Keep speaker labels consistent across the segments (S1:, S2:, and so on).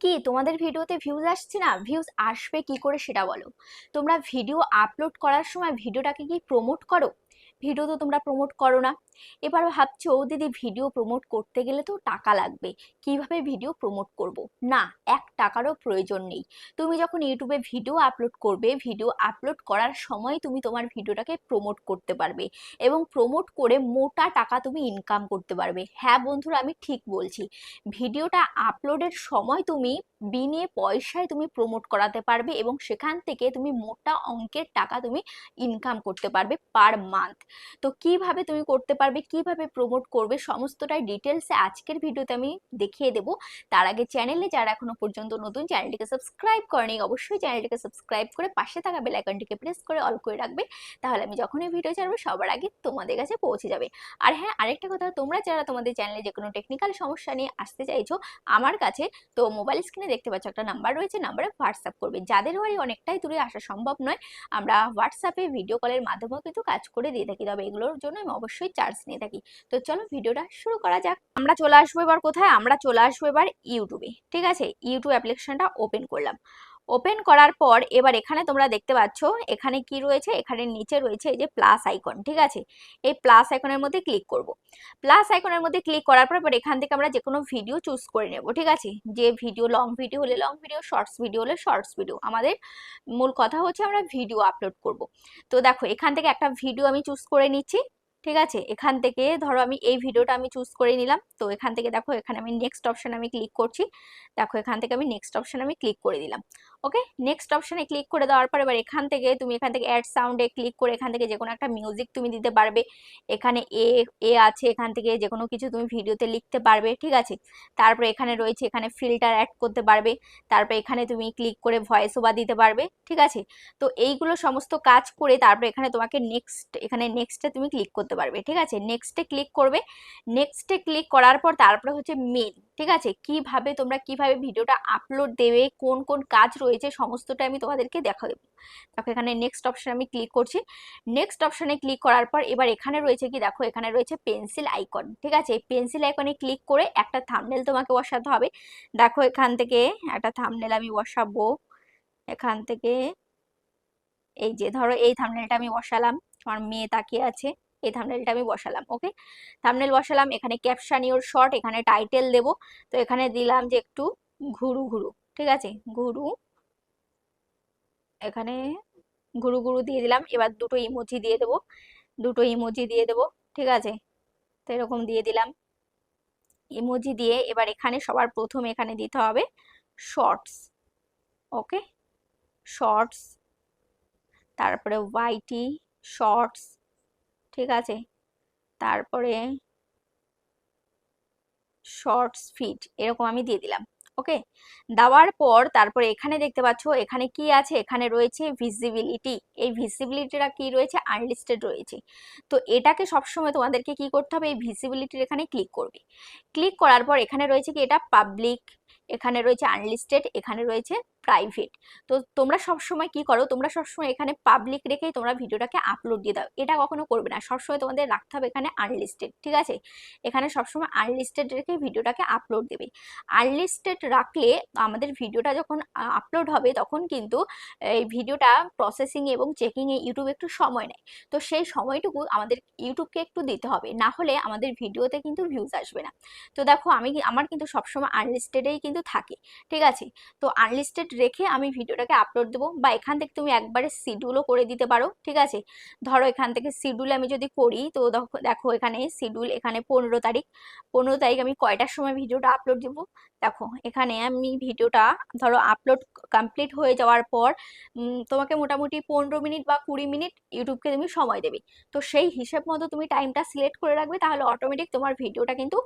S1: কি তোমাদের ভিডিওতে ভিউজ আসছে না? ভিউজ আসবে কি করে সেটা বলো। তোমরা ভিডিও আপলোড করার সময় ভিডিওটাকে কি প্রমোট করো? ভিডিও তো তোমরা প্রমোট করো না। এবার ভাবছ দিদি ভিডিও প্রমোট করতে গেলে তো টাকা লাগবে। কীভাবে ভিডিও প্রমোট করব? না, এক টাকারও প্রয়োজন নেই। তুমি যখন ইউটিউবে ভিডিও আপলোড করবে ভিডিও আপলোড করার সময় তুমি তোমার ভিডিওটাকে প্রমোট করতে পারবে এবং প্রমোট করে মোটা টাকা তুমি ইনকাম করতে পারবে। হ্যাঁ বন্ধুরা, আমি ঠিক বলছি। ভিডিওটা আপলোডের সময় তুমি বিনে পয়সায় তুমি প্রমোট করাতে পারবে এবং সেখান থেকে তুমি মোটা অঙ্কের টাকা তুমি ইনকাম করতে পারবে পার মান্থ তো কীভাবে তুমি করতে পারবে? কীভাবে প্রমোট করবে, সমস্তটাই ডিটেলসে আজকের ভিডিওতে আমি দেখিয়ে দেব। তার আগে চ্যানেলে যারা এখনও পর্যন্ত নতুন চ্যানেলটিকে সাবস্ক্রাইব করেনি, অবশ্যই চ্যানেলটিকে সাবস্ক্রাইব করে পাশে থাকা বেল আইকনটিকে প্রেস করে অল করে রাখবে। তাহলে আমি যখনই ভিডিও ছাড়বো, সবার আগে তোমাদের কাছে পৌঁছে যাবে। আর হ্যাঁ আরেকটা কথা, তোমরা যারা তোমাদের চ্যানেলে যে কোনো টেকনিক্যাল সমস্যা নিয়ে আসতে চাইছো, আমার কাছে তো মোবাইল স্ক্রিনে দেখতে পাচ্ছ একটা নাম্বার রয়েছে নাম্বারে হোয়াটসঅ্যাপ করবে। যাদের বাড়ি অনেকটাই দূরে, আসা সম্ভব নয়। আমরা হোয়াটসঅ্যাপে ভিডিও কলের মাধ্যমেও কিন্তু কাজ করে দিয়ে থাকি, তবে এগুলোর জন্য আমি অবশ্যই চার্জ নিয়ে থাকি। তো চলো ভিডিওটা শুরু করা যাক। আমরা চলে আসব এবার কোথায়? আমরা চলে আসব এবার ইউটিউবে ঠিক আছে? ইউটিউব অ্যাপ্লিকেশনটা ওপেন করলাম। ওপেন করার পর এবার এখানে তোমরা দেখতে পাচ্ছ, এখানে কি রয়েছে? এখানে নিচে রয়েছে এই যে প্লাস আইকন ঠিক আছে? এই প্লাস আইকনের মধ্যে ক্লিক করব। প্লাস আইকনের মধ্যে ক্লিক করার পর এবার এখান থেকে আমরা যে কোনো ভিডিও চুজ করে নেব, ঠিক আছে? যে ভিডিও লং ভিডিও হলে লং ভিডিও শর্টস ভিডিও হলে শর্টস ভিডিও আমাদের মূল কথা হচ্ছে আমরা ভিডিও আপলোড করব। তো দেখো, এখান থেকে একটা ভিডিও আমি চুজ করে নিচ্ছি। ঠিক আছে? এখান থেকে ধরো আমি এই ভিডিওটা আমি চুজ করে নিলাম। তো এখান থেকে দেখো এখানে আমি নেক্সট অপশন আমি ক্লিক করছি। দেখো এখান থেকে আমি নেক্সট অপশন আমি ক্লিক করে দিলাম। ওকে? নেক্সট অপশানে ক্লিক করে দেওয়ার পর এবার এখান থেকে তুমি এখান থেকে অ্যাড সাউন্ডে ক্লিক করে এখান থেকে যে কোনো একটা মিউজিক তুমি দিতে পারবে। এখানে এ এ আছে, এখান থেকে যে কোনো কিছু তুমি ভিডিওতে লিখতে পারবে, ঠিক আছে? তারপরে এখানে রয়েছে, এখানে ফিল্টার অ্যাড করতে পারবে। তারপরে এখানে তুমি ক্লিক করে ভয়েস ওভার দিতে পারবে, ঠিক আছে? তো এইগুলো সমস্ত কাজ করে তারপরে এখানে তোমাকে নেক্সট এখানে নেক্সটে তুমি ক্লিক করতে পারবে, ঠিক আছে? নেক্সটে ক্লিক করবে। নেক্সটে ক্লিক করার পর তারপরে হচ্ছে মেন ঠিক আছে? কীভাবে তোমরা কীভাবে ভিডিওটা আপলোড দেবে, কোন কোন কাজ রয়েছে সমস্তটা আমি তোমাদেরকে দেখা দেবো দেখো এখানে নেক্সট অপশন আমি ক্লিক করছি। নেক্সট অপশানে ক্লিক করার পর এবার এখানে রয়েছে কি? দেখো এখানে রয়েছে পেন্সিল আইকন ঠিক আছে? এই পেন্সিল আইকনে ক্লিক করে একটা থামনেল তোমাকে বসাতে হবে। দেখো এখান থেকে একটা থামনেল আমি বসাবো। এখান থেকে এই যে ধরো এই থামনেলটা আমি বসালাম। আমার মেয়ে তাকিয়ে আছে। এই থামনেলটা আমি বসালাম ওকে থামনেল বসালাম, এখানে ক্যাপশান ইওর শর্ট এখানে টাইটেল দেব। তো এখানে দিলাম যে একটু ঘুরু ঘুরু, ঠিক আছে? ঘুরু এখানে গুরু গুরু দিয়ে দিলাম। এবার দুটো ইমোজি দিয়ে দেবো। দুটো ইমোজি দিয়ে দেবো, ঠিক আছে? তো এরকম দিয়ে দিলাম। ইমোজি দিয়ে এবার এখানে সবার প্রথম এখানে দিতে হবে শর্টস ওকে শর্টস তারপরে ওয়াইটি শর্টস ঠিক আছে? তারপরে শর্টস ফিট এরকম আমি দিয়ে দিলাম। ওকে দেওয়ার পর তারপরে এখানে দেখতে পাচ্ছ, এখানে কি আছে? এখানে রয়েছে ভিজিবিলিটি এই ভিজিবিলিটিটা কি রয়েছে? আনলিস্টেড রয়েছে। তো এটাকে সবসময় তোমাদেরকে কি করতে হবে? এই ভিজিবিলিটির এখানে ক্লিক করবে। ক্লিক করার পর এখানে রয়েছে কি? এটা পাবলিক এখানে রয়েছে আনলিস্টেড এখানে রয়েছে প্রাইভেট তো তোমরা সবসময় কি করো? তোমরা সবসময় এখানে পাবলিক রেখেই তোমরা ভিডিওটাকে আপলোড দিয়ে দাও। এটা কখনো করবে না। সবসময় তোমাদের রাখতে হবে এখানে আনলিস্টেড ঠিক আছে? এখানে সবসময় আনলিস্টেড রেখে ভিডিওটাকে আপলোড দেবে। আনলিস্টেড রাখলে আমাদের ভিডিওটা যখন আপলোড হবে তখন কিন্তু এই ভিডিওটা প্রসেসিং এবং চেকিংয়ে ইউটিউব একটু সময় নেয়। তো সেই সময়টুকু আমাদের ইউটিউবকে একটু দিতে হবে। না হলে আমাদের ভিডিওতে কিন্তু ভিউজ আসবে না। তো দেখো, আমি আমার কিন্তু সবসময় আনলিস্টেডেই কিন্তু থাকে, ঠিক আছে? তো আনলিস্টেড রেখে আমি ভিডিওটাকে আপলোড দেবো বা এখান থেকে তুমি একবারে শিডিউলও করে দিতে পারো, ঠিক আছে? ধরো এখান থেকে শিডিউল আমি যদি করি, তো দেখো এখানে শিডিউল এখানে পনেরো তারিখ। পনেরো তারিখ আমি কয়টার সময় ভিডিওটা আপলোড দেবো? দেখো, এখানে আমি ভিডিওটা ধরো আপলোড কমপ্লিট হয়ে যাওয়ার পর তোমাকে মোটামুটি পনেরো মিনিট বা কুড়ি মিনিট ইউটিউবকে তুমি সময় দেবে। তো সেই হিসেব মতো তুমি টাইমটা সিলেক্ট করে রাখবে, তাহলে অটোমেটিক তোমার ভিডিওটা কিন্তু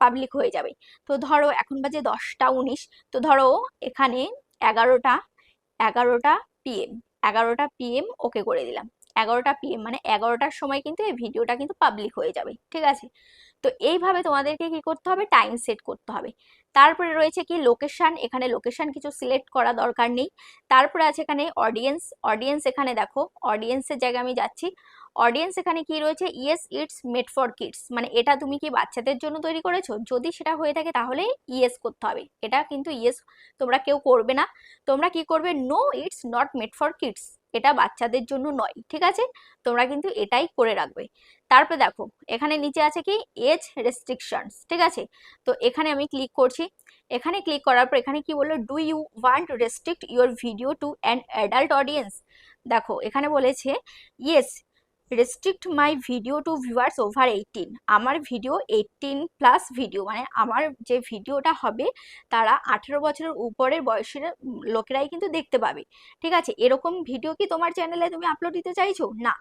S1: পাবলিক হয়ে যাবে। তো ধরো এখন বাজে দশটা উনিশ, তো ধরো এখানে এগারোটা এগারোটা পিএম এগারোটা পিএম ওকে করে দিলাম। এগারোটা পিএম মানে এগারোটার সময় কিন্তু এই ভিডিওটা কিন্তু পাবলিক হয়ে যাবে, ঠিক আছে? তো এইভাবে তোমাদেরকে কি করতে হবে? টাইম সেট করতে হবে। তারপরে রয়েছে কি লোকেশন এখানে লোকেশন কিছু সিলেক্ট করা দরকার নেই। তারপরে আছে এখানে অডিয়েন্স অডিয়েন্স এখানে দেখো অডিয়েন্সের জায়গায় আমি যাচ্ছি। অডিয়েন্স এখানে কি রয়েছে? Yes it's made for kids মানে এটা তুমি কি বাচ্চাদের জন্য তৈরি করেছ? যদি সেটা হয়ে থাকে তাহলে ইয়েস করতে হবে। এটা কিন্তু ইয়েস তোমরা কেউ করবে না। তোমরা কি করবে? No it's not made for kids এটা বাচ্চাদের জন্য নয়, ঠিক আছে? তোমরা কিন্তু এটাই করে রাখবে। তারপরে দেখো, এখানে নিচে আছে কি? এজ রেস্ট্রিকশনস ঠিক আছে? তো এখানে আমি ক্লিক করছি। এখানে ক্লিক করার পর এখানে কি বলল? Do you want restrict your video to an adult audience দেখো, এখানে বলেছে yes restrict my video to viewers over eighteen আমার ভিডিও এইটিন প্লাস ভিডিও মানে আমার যে ভিডিওটা হবে, তারা আঠেরো বছরের উপরের বয়সের লোকেরাই কিন্তু দেখতে পাবে। ঠিক আছে? এরকম ভিডিও কি তোমার চ্যানেলে তুমি আপলোড দিতে চাইছো? না।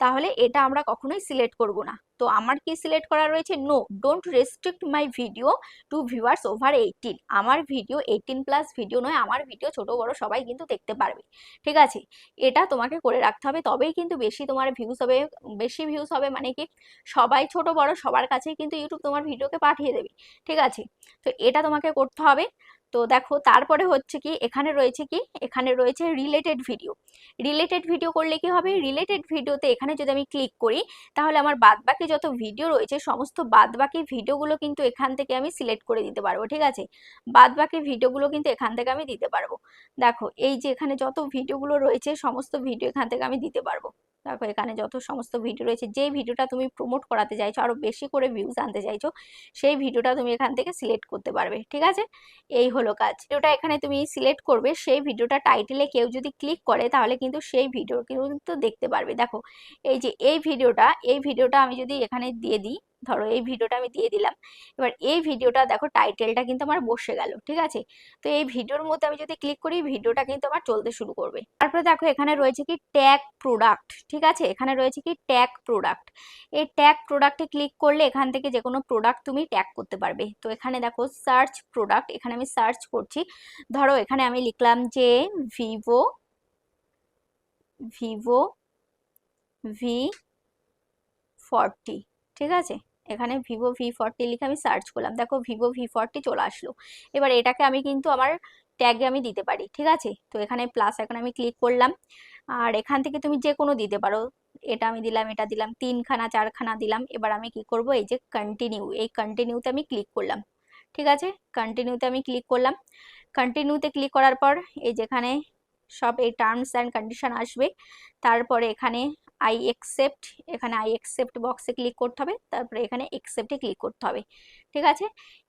S1: তাহলে এটা আমরা কখনোই সিলেক্ট করব না। তো আমার কি সিলেক্ট করা রয়েছে? No don't restrict my video to viewers over eighteen আমার ভিডিও এইটিন প্লাস ভিডিও নয়, আমার ভিডিও ছোট বড় সবাই কিন্তু দেখতে পারবে। ঠিক আছে? এটা তোমাকে করে রাখতে হবে। তবেই কিন্তু বেশি তোমার ভিউজ হবে, বেশি ভিউজ হবে মানে কি? সবাই ছোট বড় সবার কাছে কিন্তু ইউটিউব তোমার ভিডিওকে পাঠিয়ে দেবে। ঠিক আছে? তো এটা তোমাকে করতে হবে। তো দেখো তারপরে হচ্ছে কি, এখানে রয়েছে কি, এখানে রয়েছে রিলেটেড ভিডিও রিলেটেড ভিডিও করলে কি হবে? রিলেটেড ভিডিওতে এখানে যদি আমি ক্লিক করি, তাহলে আমার বাদবাকি যত ভিডিও রয়েছে, সমস্ত বাদবাকি ভিডিওগুলো কিন্তু এখান থেকে আমি সিলেক্ট করে দিতে পারব, ঠিক আছে? বাদবাকি ভিডিওগুলো কিন্তু এখান থেকে আমি দিতে পারব। দেখো, এই যে এখানে যত ভিডিওগুলো রয়েছে, সমস্ত ভিডিও এখান থেকে আমি দিতে পারব। দেখো এখানে যত সমস্ত ভিডিও রয়েছে, যে ভিডিওটা তুমি প্রমোট করাতে চাইছো আরও বেশি করে ভিউজ আনতে চাইছো, সেই ভিডিওটা তুমি এখান থেকে সিলেক্ট করতে পারবে, ঠিক আছে? এই হলো কাজ। ভিডিওটা এখানে তুমি সিলেক্ট করবে, সেই ভিডিওটা টাইটেলে কেউ যদি ক্লিক করে, তাহলে কিন্তু সেই ভিডিও কিন্তু দেখতে পারবে। দেখো, এই যে এই ভিডিওটা এই ভিডিওটা আমি যদি এখানে দিয়ে দিই ধরো এই ভিডিওটা আমি দিয়ে দিলাম। এবার এই ভিডিওটা দেখো টাইটেলটা কিন্তু আমার বসে গেল, ঠিক আছে? তো এই ভিডিওর মধ্যে আমি যদি ক্লিক করি ভিডিওটা কিন্তু আমার চলতে শুরু করবে। তারপরে দেখো এখানে রয়েছে কি ট্যাগ প্রোডাক্ট ঠিক আছে? এখানে রয়েছে কি ট্যাগ প্রোডাক্ট এই ট্যাগ প্রোডাক্টে ক্লিক করলে এখান থেকে যে কোনো প্রোডাক্ট তুমি ট্যাগ করতে পারবে। তো এখানে দেখো সার্চ প্রোডাক্ট এখানে আমি সার্চ করছি। ধরো এখানে আমি লিখলাম যে ভিভো ভিভো ভি ফর্টি ঠিক আছে? এখানে ভিভো ভি ফর্টি লিখে আমি সার্চ করলাম। দেখো ভিভো ভি ফর্টি চলে আসলো। এবার এটাকে আমি কিন্তু আমার ট্যাগে আমি দিতে পারি, ঠিক আছে? তো এখানে প্লাস এখন আমি ক্লিক করলাম। আর এখান থেকে তুমি যে কোনো দিতে পারো। এটা আমি দিলাম, এটা দিলাম, তিনখানা, চারখানা দিলাম। এবার আমি কি করব? এই যে কন্টিনিউ এই কন্টিনিউতে আমি ক্লিক করলাম। ঠিক আছে? কন্টিনিউতে আমি ক্লিক করলাম। কন্টিনিউতে ক্লিক করার পর এই যেখানে সব এই টার্মস অ্যান্ড কন্ডিশন আসবে, তারপরে এখানে আই একসেপ্ট এখানে আই একসেপ্ট বক্সে ক্লিক করতে হবে, তারপরে এখানে একসেপ্টে ক্লিক করতে হবে, ঠিক আছে?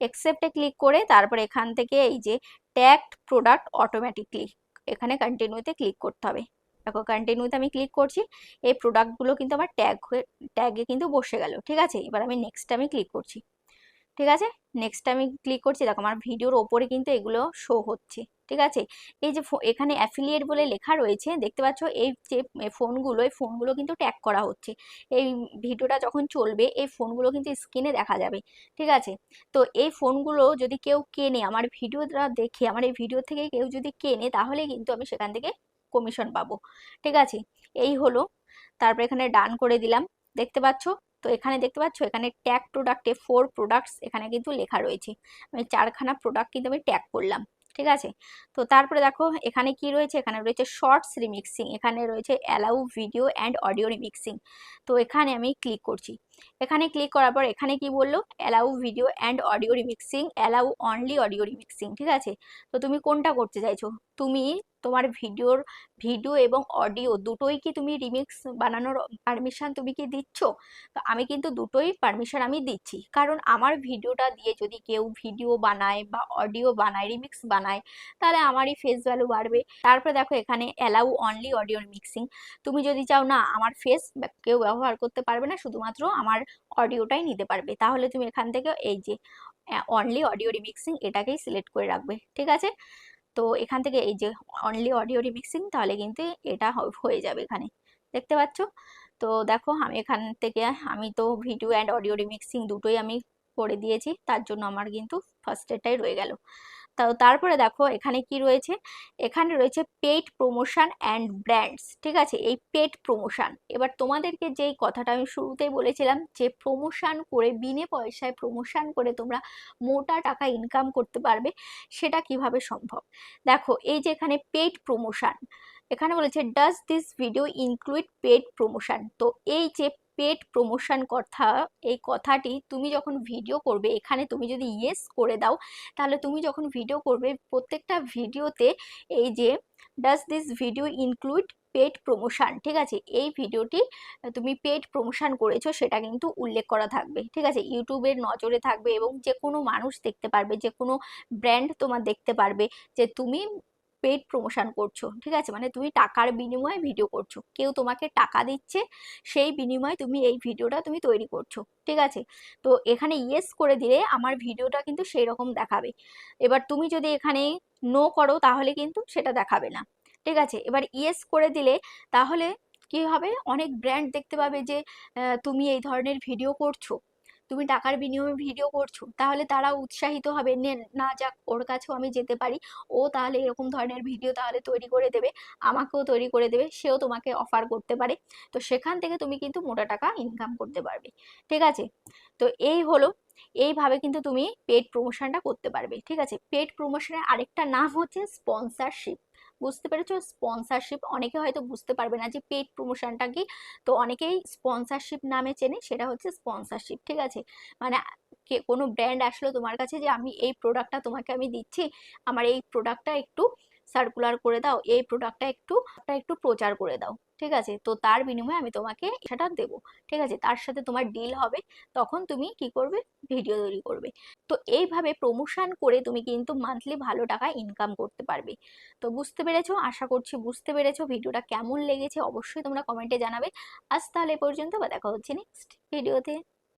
S1: একসেপ্টে ক্লিক করে তারপরে এখান থেকে এই যে ট্যাগড প্রোডাক্ট অটোমেটিকলি এখানে কন্টিনিউতে ক্লিক করতে হবে। দেখো কন্টিনিউতে আমি ক্লিক করছি, এই প্রোডাক্টগুলো কিন্তু আমার ট্যাগ হয়ে ট্যাগে কিন্তু বসে গেল, ঠিক আছে? এবার আমি নেক্সট আমি ক্লিক করছি, ঠিক আছে? নেক্সট আমি ক্লিক করছি, দেখো আমার ভিডিওর ওপরে কিন্তু এগুলো শো হচ্ছে। ঠিক আছে? এই যে এখানে অ্যাফিলিয়েট বলে লেখা রয়েছে, দেখতে পাচ্ছ এই যে ফোনগুলো, এই ফোনগুলো কিন্তু ট্যাগ করা হচ্ছে। এই ভিডিওটা যখন চলবে, এই ফোনগুলো কিন্তু স্ক্রিনে দেখা যাবে, ঠিক আছে? তো এই ফোনগুলো যদি কেউ কেনে, আমার ভিডিওটা দেখে, আমার এই ভিডিও থেকে কেউ যদি কেনে, তাহলে কিন্তু আমি সেখান থেকে কমিশন পাবো, ঠিক আছে? এই হলো, তারপর এখানে ডান করে দিলাম, দেখতে পাচ্ছ? তো এখানে দেখতে পাচ্ছ, এখানে ট্যাগ প্রোডাক্টে ফোর প্রোডাক্টস এখানে কিন্তু লেখা রয়েছে। আমি চারখানা প্রোডাক্ট কিন্তু আমি ট্যাগ করলাম। ঠিক আছে? তো তারপরে দেখো এখানে কি রয়েছে? এখানে রয়েছে শর্টস রিমিক্সিং এখানে রয়েছে allow video and audio remixing তো এখানে আমি ক্লিক করছি। এখানে ক্লিক করার পর এখানে কি বলল? Allow video and audio remixing allow only audio remixing ঠিক আছে? তো তুমি কোনটা করতে চাইছো? তুমি তোমার ভিডিওর ভিডিও এবং অডিও দুটোই কি তুমি রিমিক্স বানানোর পারমিশন তুমি কি দিচ্ছ? তো আমি কিন্তু দুটোই পারমিশন আমি দিচ্ছি। কারণ আমার ভিডিওটা দিয়ে যদি কেউ ভিডিও বানায় বা অডিও বানায় রিমিক্স বানায়, তাহলে আমারই ফেস ভ্যালু বাড়বে। তারপরে দেখো এখানে অ্যালাউ অনলি অডিও রিমিক্সিং তুমি যদি চাও না, আমার ফেস কেউ ব্যবহার করতে পারবে না, শুধুমাত্র আমার অডিওটাই নিতে পারবে। তাহলে তুমি এখান থেকে এই যে অনলি অডিও রিমিক্সিং এটাকেই সিলেক্ট করে রাখবে, ঠিক আছে? তো এখান থেকে এই যে অনলি অডিও রিমিক্সিং তাহলে কিন্তু এটা হয়ে যাবে এখানে, দেখতে পাচ্ছ? তো দেখো আমি এখান থেকে, আমি তো ভিডিও অ্যান্ড অডিও রিমিক্সিং দুটোই আমি করে দিয়েছি, তার জন্য আমার কিন্তু ফার্স্ট এডটাই রয়ে গেল। তা তারপরে দেখো এখানে কি রয়েছে? এখানে রয়েছে পেড প্রমোশন অ্যান্ড ব্র্যান্ডস ঠিক আছে? এই পেড প্রমোশন এবার তোমাদেরকে যেই কথাটা আমি শুরুতেই বলেছিলাম যে প্রমোশন করে, বিনে পয়সায় প্রমোশন করে তোমরা মোটা টাকা ইনকাম করতে পারবে, সেটা কীভাবে সম্ভব? দেখো, এই যে এখানে পেড প্রমোশন এখানে বলেছে does this video include paid promotion তো এই যে পেড প্রমোশন কথা, এই কথাটি তুমি যখন ভিডিও করবে, এখানে তুমি যদি ইয়েস করে দাও, তাহলে তুমি যখন ভিডিও করবে, প্রত্যেকটা ভিডিওতে এই যে does this video include paid promotion ঠিক আছে? এই ভিডিওটি তুমি পেড প্রমোশন করেছ, সেটা কিন্তু উল্লেখ করা থাকবে। ঠিক আছে? ইউটিউবের নজরে থাকবে এবং যে কোনো মানুষ দেখতে পারবে যে কোনো ব্র্যান্ড তোমার দেখতে পারবে যে, তুমি পেড প্রমোশন করছ, ঠিক আছে? মানে তুমি টাকার বিনিময়ে ভিডিও করছ। কেউ তোমাকে টাকা দিচ্ছে, সেই বিনিময়ে তুমি এই ভিডিওটা তুমি তৈরি করছ, ঠিক আছে? তো এখানে ইয়েস করে দিলে আমার ভিডিওটা কিন্তু সেই রকম দেখাবে। এবার তুমি যদি এখানে নো করো, তাহলে কিন্তু সেটা দেখাবে না, ঠিক আছে? এবার ইয়েস করে দিলে, তাহলে কি হবে? অনেক ব্র্যান্ড দেখতে পাবে যে তুমি এই ধরনের ভিডিও করছ। তুমি টাকার বিনিময়ে ভিডিও করছ, তাহলে তারা উৎসাহিত হবে, না যাক ওর কাছেও আমি যেতে পারি, ও তাহলে এরকম ধরনের ভিডিও তাহলে তৈরি করে দেবে, আমাকেও তৈরি করে দেবে, সেও তোমাকে অফার করতে পারে, তো সেখান থেকে তুমি কিন্তু মোটা টাকা ইনকাম করতে পারবে, ঠিক আছে? তো এই হলো, এইভাবে কিন্তু তুমি পেড প্রমোশনটা করতে পারবে, ঠিক আছে? পেড প্রমোশনের আরেকটা নাম হচ্ছে স্পন্সারশিপ বুঝতে পেরেছ? স্পন্সারশিপ অনেকে হয়তো বুঝতে পারবে না যে পেড প্রমোশনটা কি? তো অনেকেই স্পন্সারশিপ নামে চেনে, সেটা হচ্ছে স্পন্সারশিপ ঠিক আছে? মানে কে, কোনো ব্র্যান্ড আসলো তোমার কাছে যে আমি এই প্রোডাক্টটা তোমাকে আমি দিচ্ছি, আমার এই প্রোডাক্টটা একটু সার্কুলার করে দাও, এই প্রোডাক্টটা একটু একটু প্রচার করে দাও, ঠিক আছে? তো তার বিনিময়ে আমি তোমাকে সেটা দেব, ঠিক আছে? তার সাথে তোমার ডিল হবে, তখন তুমি কি করবে? ভিডিও তৈরি করবে। তো এইভাবে প্রমোশন করে তুমি কিন্তু মান্থলি ভালো টাকা ইনকাম করতে পারবে। তো বুঝতে পেরেছ? আশা করছি বুঝতে পেরেছ ভিডিওটা কেমন লেগেছে? অবশ্যই তোমরা কমেন্টে জানাবে। আজ তাহলে পর্যন্ত, বা দেখা হচ্ছে নেক্সট ভিডিওতে